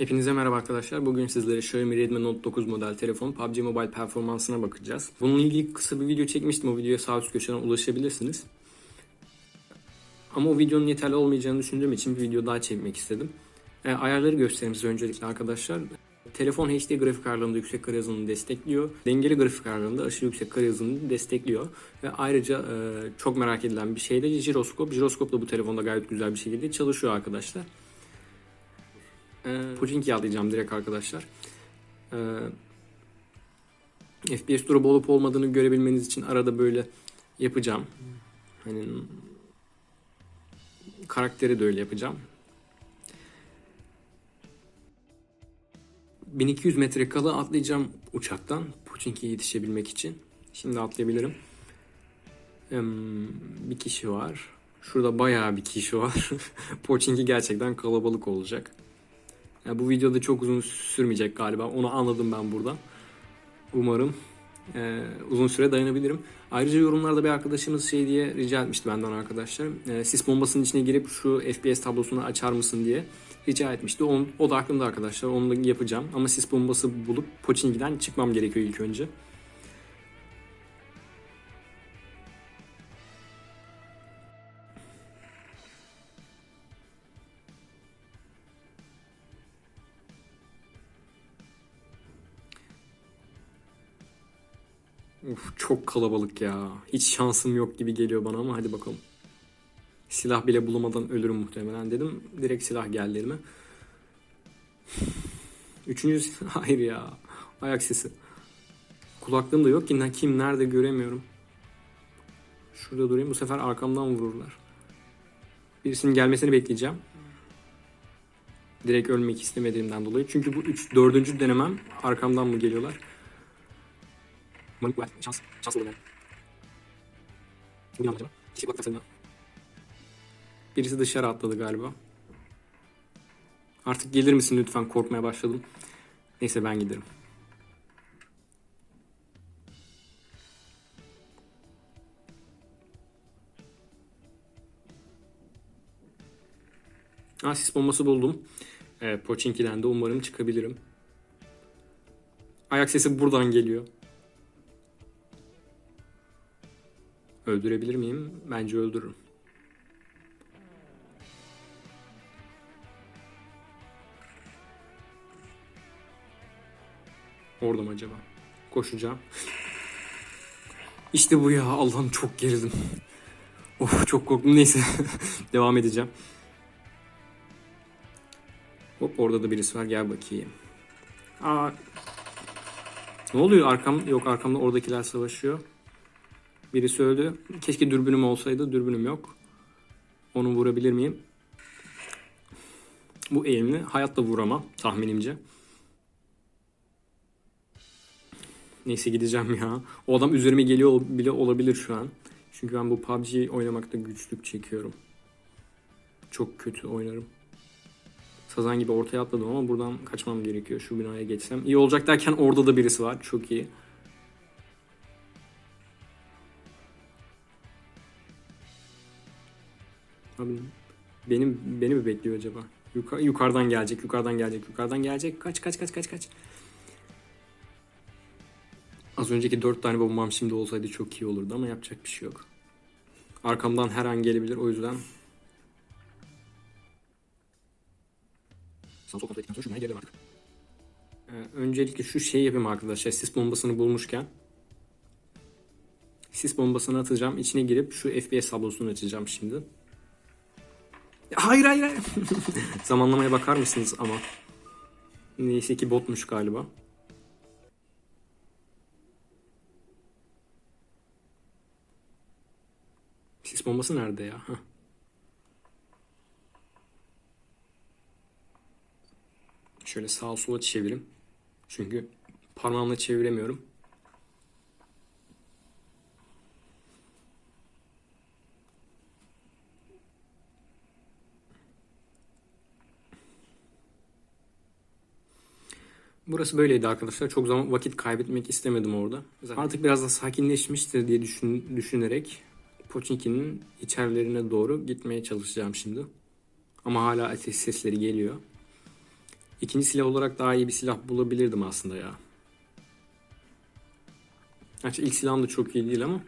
Hepinize merhaba arkadaşlar. Bugün sizlere Xiaomi Redmi Note 9 model telefon PUBG Mobile performansına bakacağız. Bununla ilgili kısa bir video çekmiştim. O videoya sağ üst köşeden ulaşabilirsiniz. Ama o videonun yeterli olmayacağını düşündüğüm için bir video daha çekmek istedim. E, ayarları göstereyim size öncelikle arkadaşlar. Telefon HD grafik ayarlarında yüksek kare hızını destekliyor. Dengeli grafik ayarlarında aşırı yüksek kare hızını destekliyor. Ve ayrıca e, çok merak edilen bir şey de jiroskop. Jiroskop da bu telefonda gayet güzel bir şekilde çalışıyor arkadaşlar. E, Pochinki'ye atlayacağım direkt arkadaşlar. E, FPS durumu olup olmadığını görebilmeniz için arada böyle yapacağım. Hani karakteri de öyle yapacağım. 1200 metre kala atlayacağım uçaktan Pochinki'ye yetişebilmek için. Şimdi atlayabilirim. Bir kişi var. Şurada bayağı bir kişi var. Pochinki gerçekten kalabalık olacak. Yani bu videoda çok uzun sürmeyecek galiba. Onu anladım ben buradan. Umarım e, uzun süre dayanabilirim. Ayrıca yorumlarda bir arkadaşımız şey diye rica etmişti benden arkadaşlar. E, sis bombasının içine girip şu FPS tablosunu açar mısın diye rica etmişti. O, o da aklımda arkadaşlar. Onu da yapacağım. Ama sis bombası bulup Pochinki'den çıkmam gerekiyor ilk önce. Uf, çok kalabalık ya. Hiç şansım yok gibi geliyor bana ama hadi bakalım. Silah bile bulamadan ölürüm muhtemelen dedim. Direkt silah geldi elime. Üçüncü hayır ya. Ayak sesi. Kulaklığım da yok ki kim nerede göremiyorum. Şurada durayım bu sefer arkamdan vururlar. Birisinin gelmesini bekleyeceğim. Direkt ölmek istemediğimden dolayı. Çünkü bu üç, dördüncü denemem arkamdan mı geliyorlar? Bu şans, şans olur yani. Bu ne acaba? Kişi kulak tasarımı. Birisi dışarı atladı galiba. Artık gelir misin lütfen korkmaya başladım. Neyse ben giderim. Ah, sis bombası buldum. Ee, Pochinki'den de umarım çıkabilirim. Ayak sesi buradan geliyor. Öldürebilir miyim? Bence öldürürüm. Orada mı acaba? Koşacağım. İşte bu ya. Allah'ım çok gerildim. Of çok korktum. Neyse. Devam edeceğim. Hop orada da birisi var. Gel bakayım. Aa. Ne oluyor? Arkam yok arkamda oradakiler savaşıyor. Birisi öldü. Keşke dürbünüm olsaydı. Dürbünüm yok. Onu vurabilir miyim? Bu eğimli. Hayatta vuramam tahminimce. Neyse gideceğim ya. O adam üzerime geliyor bile olabilir şu an. Çünkü ben bu PUBG oynamakta güçlük çekiyorum. Çok kötü oynarım. Sazan gibi ortaya atladım ama buradan kaçmam gerekiyor. Şu binaya geçsem. İyi olacak derken orada da birisi var. Çok iyi. Abi benim beni mi bekliyor acaba? Yuka- yukarıdan gelecek, yukarıdan gelecek, yukarıdan gelecek. Kaç kaç kaç kaç kaç. Az önceki dört tane bombam şimdi olsaydı çok iyi olurdu ama yapacak bir şey yok. Arkamdan her an gelebilir o yüzden. Sağ sol kontrol ettikten sonra gelelim artık. Ee, öncelikle şu şeyi yapayım arkadaşlar. Sis bombasını bulmuşken. Sis bombasını atacağım. İçine girip şu FPS tablosunu açacağım şimdi. Hayır hayır hayır. Zamanlamaya bakar mısınız ama? Neyse ki botmuş galiba. Sis bombası nerede ya? Heh. Şöyle sağa sola çevirim. Çünkü parmağımla çeviremiyorum. Burası böyleydi arkadaşlar. Çok zaman vakit kaybetmek istemedim orada. Artık biraz da sakinleşmiştir diye düşün, düşünerek Pochinki'nin içerilerine doğru gitmeye çalışacağım şimdi. Ama hala ateş sesleri geliyor. İkinci silah olarak daha iyi bir silah bulabilirdim aslında ya. Gerçi ilk silahım da çok iyi değil ama.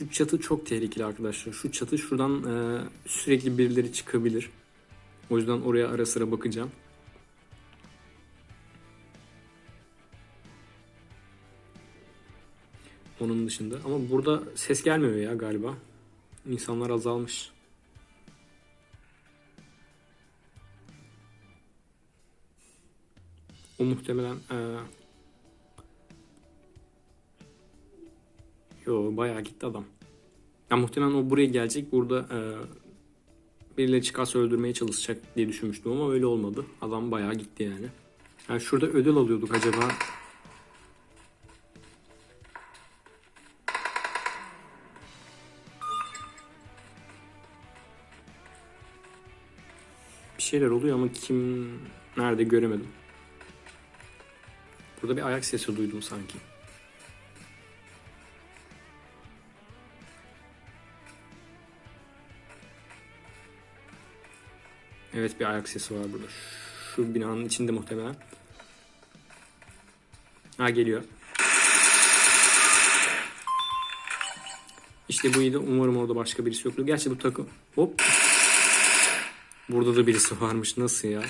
Şu çatı çok tehlikeli arkadaşlar. Şu çatı şuradan e, sürekli birileri çıkabilir. O yüzden oraya ara sıra bakacağım. Onun dışında. Ama burada ses gelmiyor ya galiba. İnsanlar azalmış. O muhtemelen eee Yo bayağı gitti adam. Ya muhtemelen o buraya gelecek. Burada eee birileri çıkarsa öldürmeye çalışacak diye düşünmüştüm ama öyle olmadı. Adam bayağı gitti yani. Yani şurada ödül alıyorduk acaba. Bir şeyler oluyor ama kim nerede göremedim. Burada bir ayak sesi duydum sanki. Evet bir ayak sesi var burada. Şu binanın içinde muhtemelen. Ha geliyor. İşte bu iyiydi. Umarım orada başka birisi yoktur. Gerçi bu takım... Hop. Burada da birisi varmış. Nasıl ya?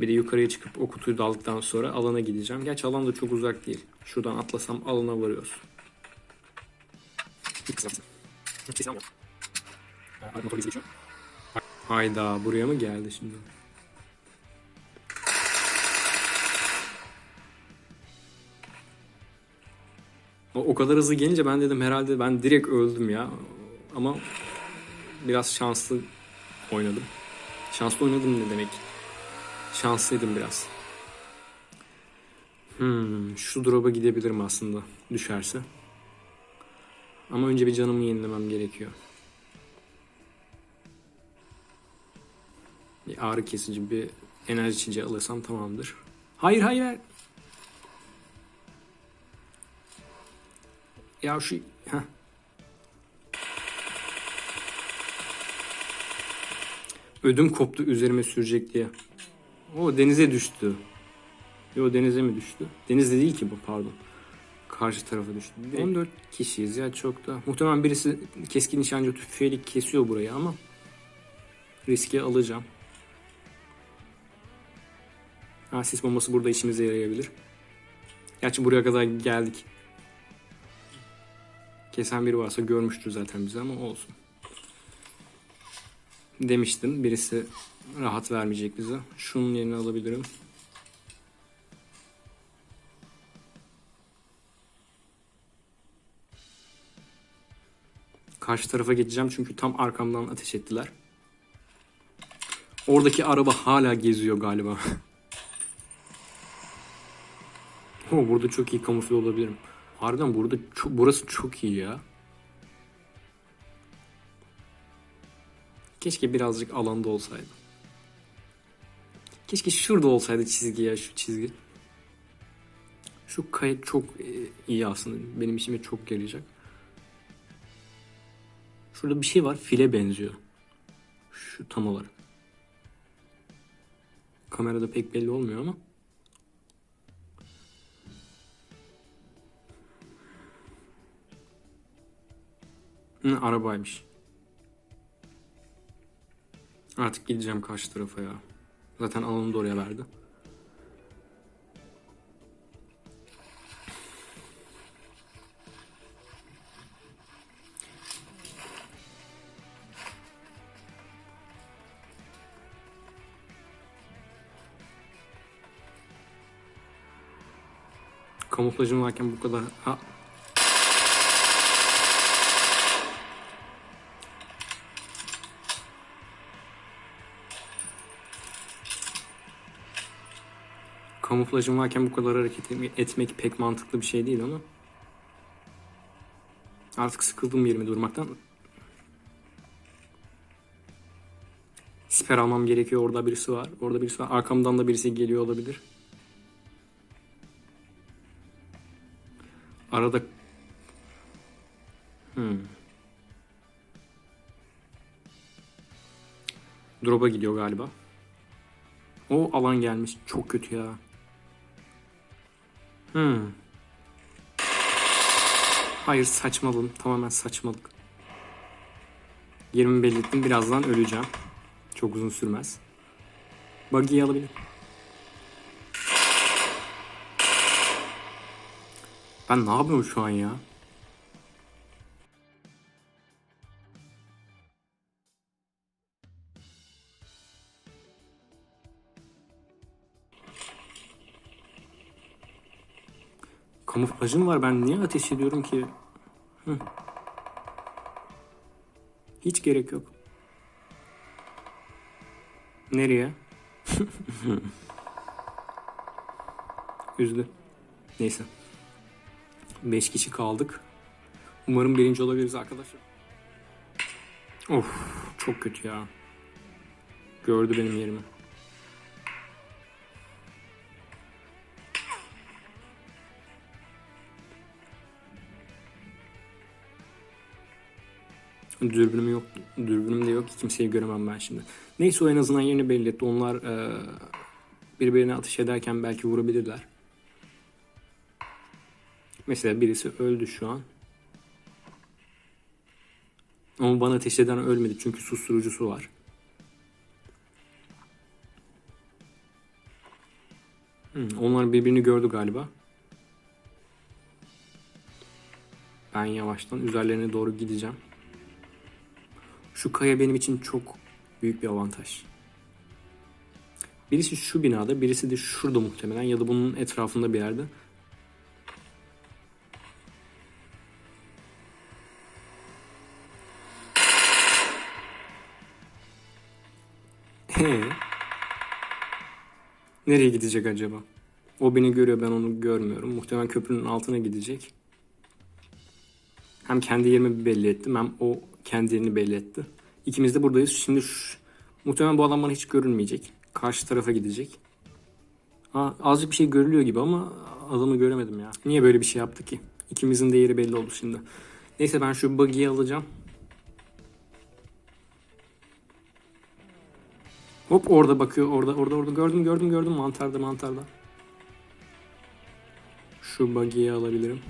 Bir de yukarıya çıkıp o kutuyu da aldıktan sonra alana gideceğim. Gerçi alan da çok uzak değil. Şuradan atlasam alana varıyoruz. Hayda buraya mı geldi şimdi? O, o kadar hızlı gelince ben dedim herhalde ben direkt öldüm ya. Ama biraz şanslı oynadım. Şanslı oynadım ne demek? Şanslıydım biraz. Hmm, şu drop'a gidebilirim aslında düşerse. Ama önce bir canımı yenilemem gerekiyor. Bir ağrı kesici bir enerji içince alırsam tamamdır. Hayır hayır. hayır. Ya şu... Heh. Ödüm koptu üzerime sürecek diye. O denize düştü. Yo denize mi düştü? Denizde değil ki bu pardon. Karşı tarafa düştü. 14 kişiyiz ya çok da. Muhtemelen birisi keskin nişancı tüfeğiyle kesiyor burayı ama riski alacağım. Ha, sis bombası burada işimize yarayabilir. Gerçi buraya kadar geldik. Kesen biri varsa görmüştür zaten bizi ama olsun. Demiştim birisi rahat vermeyecek bize. Şunun yerini alabilirim. Karşı tarafa geçeceğim çünkü tam arkamdan ateş ettiler. Oradaki araba hala geziyor galiba. O burada çok iyi kamufle olabilirim. Harbiden burada çok, burası çok iyi ya. Keşke birazcık alanda olsaydı. Keşke şurada olsaydı çizgi ya şu çizgi. Şu kayıt çok e, iyi aslında. Benim işime çok yarayacak. Şurada bir şey var. File benziyor. Şu tam olarak. Kamerada pek belli olmuyor ama. Hı, arabaymış. Artık gideceğim karşı tarafa ya. Zaten alanı da oraya verdi. Kamuflajım varken bu kadar... Ha, kamuflajım varken bu kadar hareket etmek pek mantıklı bir şey değil ama artık sıkıldım yerime durmaktan. Siper almam gerekiyor. Orada birisi var. Orada birisi var. Arkamdan da birisi geliyor olabilir. Arada Hmm. Drop'a gidiyor galiba. O alan gelmiş. Çok kötü ya. Hmm. Hayır saçmalığım. Tamamen saçmalık. Yerimi belirttim. Birazdan öleceğim. Çok uzun sürmez. Buggy'yi alabilirim. Ben ne yapıyorum şu an ya? Kamuflajım var. Ben niye ateş ediyorum ki? Hı. Hiç gerek yok. Nereye? Üzdü. Neyse. 5 kişi kaldık. Umarım birinci olabiliriz arkadaşlar. Of çok kötü ya. Gördü benim yerimi. Dürbünüm yok. Dürbünüm de yok. Kimseyi göremem ben şimdi. Neyse o en azından yerini belli etti. Onlar e, birbirine atış ederken belki vurabilirler. Mesela birisi öldü şu an. Ama bana ateş eden ölmedi çünkü susturucusu var. Hmm, onlar birbirini gördü galiba. Ben yavaştan üzerlerine doğru gideceğim. Şu kaya benim için çok büyük bir avantaj. Birisi şu binada, birisi de şurada muhtemelen ya da bunun etrafında bir yerde. He. Nereye gidecek acaba? O beni görüyor ben onu görmüyorum. Muhtemelen köprünün altına gidecek. Hem kendi yerimi belli ettim hem o kendi yerini belli etti. İkimiz de buradayız. Şimdi şu, muhtemelen bu adam bana hiç görünmeyecek. Karşı tarafa gidecek. Ha, azıcık bir şey görülüyor gibi ama adamı göremedim ya. Niye böyle bir şey yaptı ki? İkimizin de yeri belli oldu şimdi. Neyse ben şu buggy'i alacağım. Hop orada bakıyor. Orada orada orada gördüm gördüm gördüm mantarda mantarda. Şu buggy'yi alabilirim.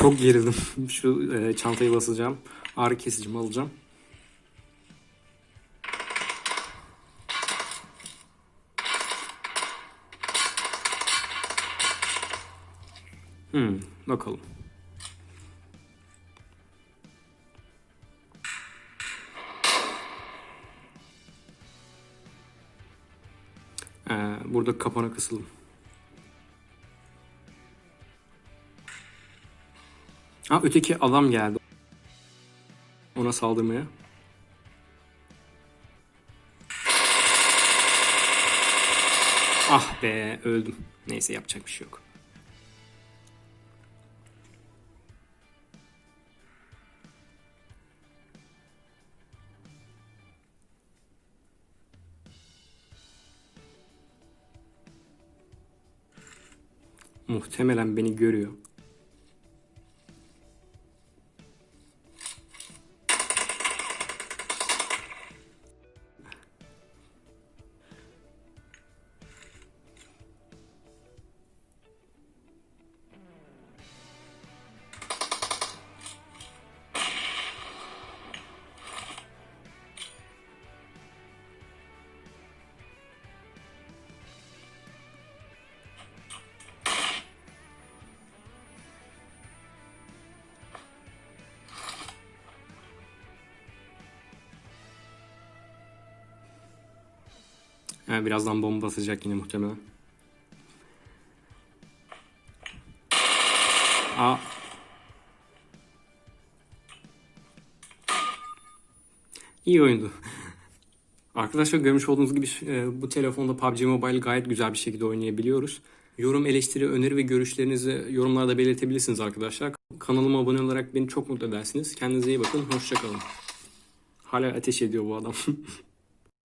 Çok gerildim. Şu e, çantayı basacağım. Ağrı kesicimi alacağım. Hmm, bakalım. Ee, burada kapana kısıldım. Ha öteki adam geldi. Ona saldırmaya. Ah be öldüm. Neyse yapacak bir şey yok. Muhtemelen beni görüyor. Ha, birazdan bomba basacak yine muhtemelen. Aa. İyi oyundu. Arkadaşlar görmüş olduğunuz gibi e, bu telefonda PUBG Mobile gayet güzel bir şekilde oynayabiliyoruz. Yorum, eleştiri, öneri ve görüşlerinizi yorumlarda belirtebilirsiniz arkadaşlar. Kanalıma abone olarak beni çok mutlu edersiniz. Kendinize iyi bakın. Hoşçakalın. Hala ateş ediyor bu adam.